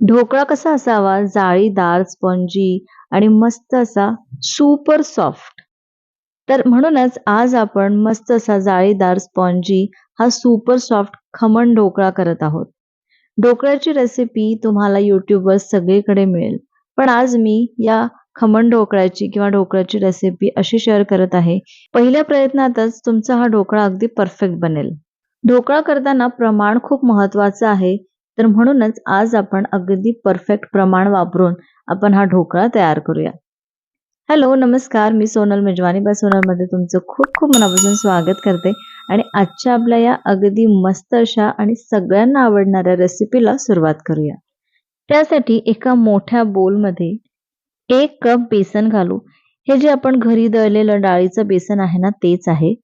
ढोकळा कसा असावा जाळीदार, स्पंजी आणि मस्त असा सुपर सॉफ्ट. तर म्हणूनच आज आपण मस्त असा जाळीदार स्पॉन्जी हा सुपर सॉफ्ट खमण ढोकळा करत आहोत. ढोकळ्याची रेसिपी तुम्हाला यूट्यूबवर सगळीकडे मिळेल. पण आज मी या खमण ढोकळ्याची किंवा ढोकळ्याची रेसिपी अशी शेअर करत आहे. पहिल्या प्रयत्नातच तुमचा हा ढोकळा अगदी परफेक्ट बनेल. ढोकळा करताना प्रमाण खूप महत्वाचं आहे. तर म्हणूनच आज आपण अगदी परफेक्ट प्रमाण वापरून आपण हा ढोकळा तयार करूया. हॅलो नमस्कार मी सोनल मेजवानी बाय सोनलमध्ये तुमचं खूप खूप मनापासून स्वागत करते आणि आजच्या आपल्या या अगदी मस्त अशा आणि सगळ्यांना आवडणाऱ्या रेसिपीला सुरुवात करूया. त्यासाठी एका मोठ्या बोलमध्ये एक कप बेसन घालू. हे जे आपण घरी दळलेलं डाळीचं बेसन आहे ना तेच आहे.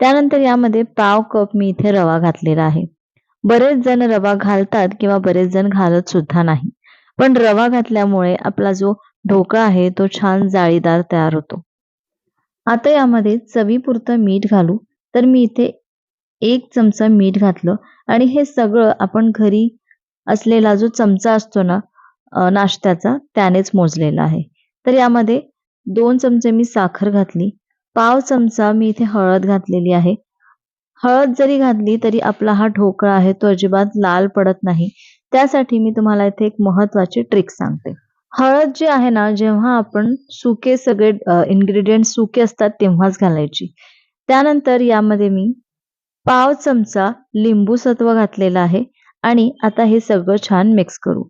त्यानंतर यामध्ये पाव कप मी इथे रवा घातलेला आहे. बरेच जण रवा घालतात किंवा बरेच जण घालत सुद्धा नाही. पण रवा घातल्यामुळे आपला जो ढोकळा आहे तो छान जाळीदार तयार होतो. आता यामध्ये चवीपुरतं मीठ घालू. तर मी इथे एक चमचा मीठ घातलं आणि हे सगळं आपण घरी असलेला जो चमचा असतो ना नाश्त्याचा त्यानेच मोजलेला आहे. तर यामध्ये दोन चमचे मी साखर घातली. पाव चमचा मी इथे हळद घातलेली आहे. हळद जरी घातली तरी आपला हा ढोकळा आहे तो अजिबात लाल पडत नाही. त्यासाठी मी तुम्हाला इथे एक महत्वाची ट्रिक सांगते. हळद जी आहे ना जेव्हा आपण सुके सगळे इन्ग्रेडियंट सुके असतात तेव्हाच घालायची. त्यानंतर यामध्ये मी पाव चमचा लिंबू सत्व घातलेला आहे आणि आता हे सगळं छान मिक्स करू.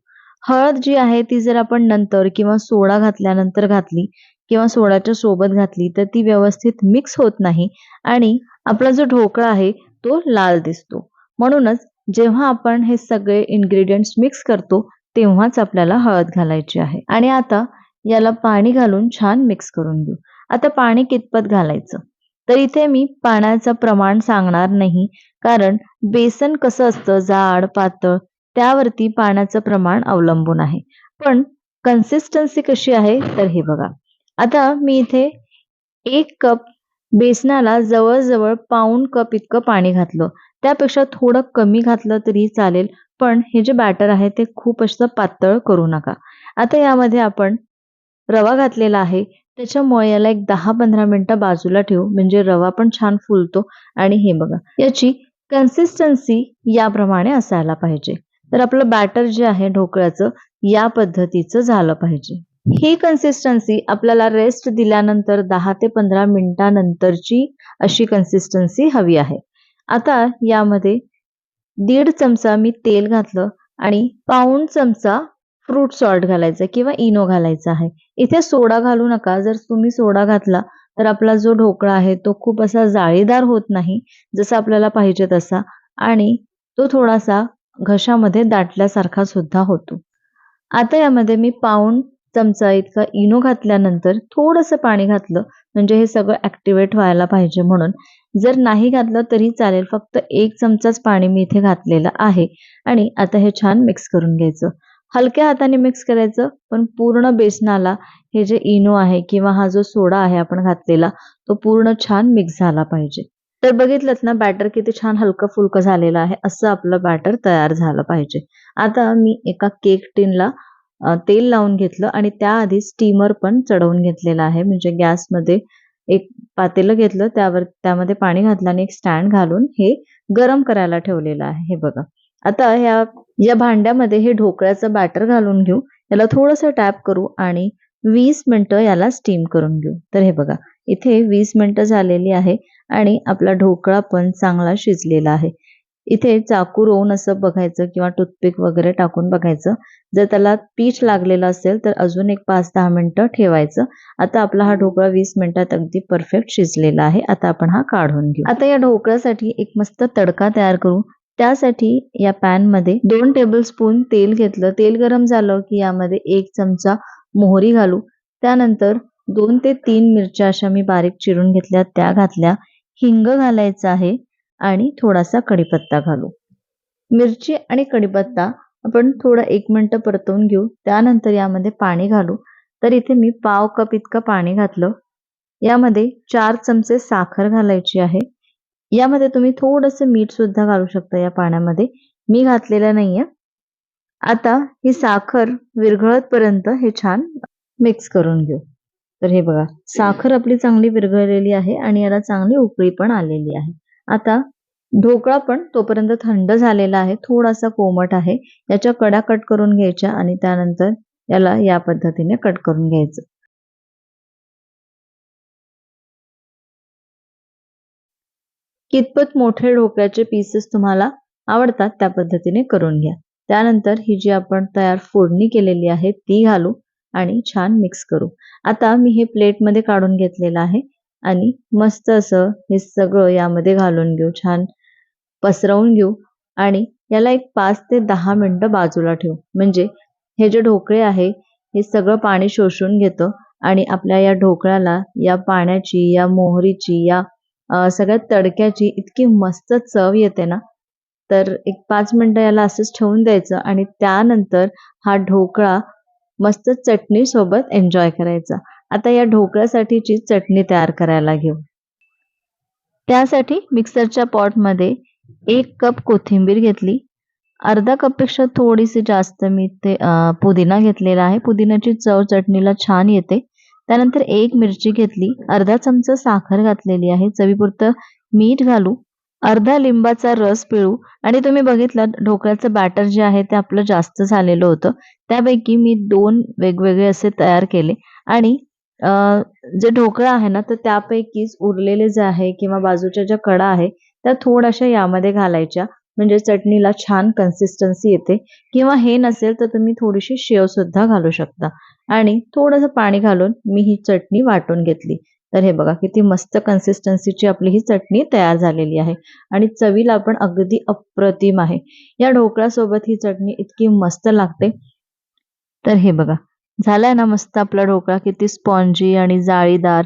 हळद जी आहे ती जर आपण नंतर किंवा सोडा घातल्यानंतर घातली किंवा सोडाच्या सोबत घातली तर ती व्यवस्थित मिक्स होत नाही आणि आपला जो ढोकळा आहे तो लाल दिसतो. म्हणूनच जेव्हा आपण हे सगळे इन्ग्रेडियंट्स मिक्स करतो तेव्हाच आपल्याला हळद घालायची आहे. आणि आता याला पाणी घालून छान मिक्स करून घेऊ. आता पाणी कितपत घालायचं? तर इथे मी पाण्याचं प्रमाण सांगणार नाही कारण बेसन कसं असतं जाड, पातळ त्यावरती पाण्याचं प्रमाण अवलंबून आहे. पण कन्सिस्टन्सी कशी आहे तर हे बघा. आता मी इथे एक कप बेसनाला जवळजवळ पाऊण कप इतकं पाणी घातलं. त्यापेक्षा थोडं कमी घातलं तरी चालेल. पण हे जे बॅटर आहे ते खूप असं पातळ करू नका. आता यामध्ये आपण रवा घातलेला आहे. त्याच्यामुळे याला एक दहा पंधरा मिनटं बाजूला ठेवू म्हणजे रवा पण छान फुलतो आणि हे बघा याची कन्सिस्टन्सी याप्रमाणे असायला पाहिजे. तर आपलं बॅटर जे आहे ढोकळ्याचं या पद्धतीचं झालं पाहिजे. ही कन्सिस्टन्सी आपल्याला रेस्ट दिल्यानंतर दहा ते 15 मिनिटानंतरची अशी कन्सिस्टन्सी हवी आहे. आता यामध्ये दीड चमचा मी तेल घातलं आणि पाऊण चमचा फ्रूट सॉल्ट घालायचा किंवा इनो घालायचा आहे. इथे सोडा घालू नका. जर तुम्ही सोडा घातला तर आपला जो ढोकळा आहे तो खूप असा जाळीदार होत नाही जसा आपल्याला पाहिजे तसा आणि तो थोडासा घशामध्ये दाटल्यासारखा सुद्धा होतो. आता यामध्ये मी पाऊण चमचा इतका इनो घातल्यानंतर थोडंसं पाणी घातलं म्हणजे हे सगळं ॲक्टिवेट व्हायला पाहिजे म्हणून. जर नाही घातलं तरी चालेल. फक्त एक चमचाच पाणी मी इथे घातलेलं आहे आणि आता हे छान मिक्स करून घ्यायचं. हलक्या हाताने मिक्स करायचं पण पूर्ण बेसनाला हे जे इनो आहे किंवा हा जो सोडा आहे आपण घातलेला तो पूर्ण छान मिक्स झाला पाहिजे. तर बघितलंत ना बॅटर किती छान हलकं-फुलकं झालेलं आहे. असं आपलं बॅटर तयार झालं पाहिजे. आता मी एका केक टिनला तेल लावून घेतलं आणि त्याआधी स्टीमर पण चढवून घेतलेला आहे. म्हणजे गॅसमध्ये एक पातेलं घेतलं त्यावर त्यामध्ये पाणी घातलं आणि एक स्टँड घालून हे गरम करायला ठेवलेलं आहे. हे बघा. आता ह्या या भांड्यामध्ये हे ढोकळ्याचं बॅटर घालून घेऊ. याला थोडंसं टॅप करू आणि वीस मिनटं याला स्टीम करून घेऊ. तर हे बघा इथे वीस मिनिटं झालेली आहे आणि आपला ढोकळा पण चांगला शिजलेला आहे. इथे चाकू रोवून असं बघायचं किंवा टूथपिक वगैरे टाकून बघायचं. जर त्याला पीठ लागलेलं असेल तर अजून एक पाच दहा मिनटं ठेवायचं. आता आपला हा ढोकळा वीस मिनिटात अगदी परफेक्ट शिजलेला आहे. आता आपण हा काढून घेऊ. आता या ढोकळ्यासाठी एक मस्त तडका तयार करू. त्यासाठी या पॅनमध्ये 2 टेबलस्पून तेल घेतलं. तेल गरम झालं की यामध्ये एक चमचा मोहरी घालू. त्यानंतर दोन ते तीन मिरच्या अशा मी बारीक चिरून घेतल्या त्या घातल्या. हिंग घालायचं आहे आणि थोडासा कढीपत्ता घालू. मिरची आणि कढीपत्ता आपण थोडं एक मिनटं परतवून घेऊ. त्यानंतर यामध्ये पाणी घालू. तर इथे मी पाव कप इतकं पाणी घातलं. यामध्ये चार चमचे साखर घालायची आहे. यामध्ये तुम्ही थोडंसं मीठ सुद्धा घालू शकता या पाण्यामध्ये. मी घातलेलं नाहीये. आता ही साखर विरघळतपर्यंत हे छान मिक्स करून घेऊ तर हे बघा साखर आपली चांगली विरघळलेली आहे आणि याला चांगली उकळी पण आलेली आहे आता ढोकळा पण तोपर्यंत थंड झालेला आहे थोडासा कोमट आहे. याच्या कडा कट करून घ्यायच्या आणि त्यानंतर याला या पद्धतीने कट करून घ्यायचं. कितपत मोठे ढोकळ्याचे पीसेस तुम्हाला आवडतात त्या पद्धतीने करून घ्या. त्यानंतर ही जी आपण तयार फोडणी केलेली आहे ती घालू आणि छान मिक्स करू. आता मी हे प्लेटमध्ये काढून घेतलेलं आहे. आणि मस्त असं हे सगळं यामध्ये घालून घेऊ छान पसरवून घेऊ. आणि याला एक पाच ते दहा मिनटं बाजूला ठेवू. म्हणजे हे जे ढोकळे आहे हे सगळं पाणी शोषून घेतं आणि आपल्या या ढोकळ्याला या पाण्याची या मोहरीची या सगळ्या तडक्याची इतकी मस्त चव येते ना. तर एक पाच मिनटं याला असंच ठेवून द्यायचं आणि त्यानंतर हा ढोकळा मस्त चटणी सोबत एन्जॉय करायचा. आता या ढोकळ्यासाठीची चटणी तयार करायला घेऊ. त्यासाठी मिक्सरच्या पॉटमध्ये एक कप कोथिंबीर घेतली. अर्धा कपपेक्षा थोडीशी जास्त मी ते पुदिना घेतलेला आहे. पुदिन्याची चव चटणीला छान येते. त्यानंतर एक मिरची घेतली. अर्धा चमचा साखर घातलेली आहे. चवीपुरतं मीठ घालू. अर्धा लिंबाचा रस पिळू. आणि तुम्ही बघितलं ढोकळ्याचं बॅटर जे आहे ते आपलं जास्त झालेलं होतं. त्यापैकी मी दोन वेगवेगळे असे तयार केले. आणि जे ढोकळं आहे ना तर त्यापैकीच उरलेले जे आहे किंवा बाजूच्या ज्या कडा आहे त्या थोड्याशा यामध्ये घालायच्या. म्हणजे चटणीला छान कन्सिस्टन्सी येते. किंवा हे नसेल तर तुम्ही थोडीशी शेव सुद्धा घालू शकता. आणि थोडंसं पाणी घालून मी ही चटणी वाटून घेतली. तर हे बघा किती मस्त कन्सिस्टन्सीची आपली ही चटणी तयार झालेली आहे. आणि चवीला पण अगदी अप्रतिम आहे. या ढोकळ्यासोबत ही चटणी इतकी मस्त लागते. तर हे बघा झालाय ना मस्त आपला ढोकळा किती स्पॉन्जी आणि जाळीदार.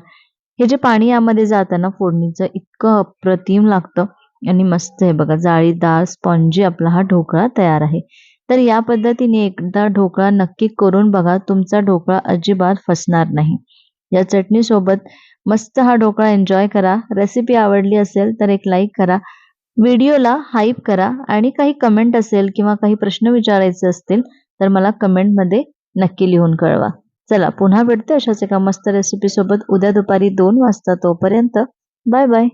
हे जे पाणी यामध्ये जातं ना फोडणीचं इतकं अप्रतिम लागतं. आणि मस्त आहे बघा जाळीदार स्पॉन्जी आपला हा ढोकळा तयार आहे. तर या पद्धतीने एकदा ढोकळा नक्की करून बघा तुमचा ढोकळा अजिबात फसणार नाही. या चटणीसोबत मस्त हा ढोकळा एन्जॉय करा. रेसिपी आवडली असेल तर एक लाईक करा. व्हिडिओला हाईप करा. आणि काही कमेंट असेल किंवा काही प्रश्न विचारायचे असतील तर मला कमेंटमध्ये नक्की लिहून कळवा. चला पुन्हा भेटते अशाच एका मस्त रेसिपी सोबत. उद्या दुपारी दोन वाजता तोपर्यंत. Bye bye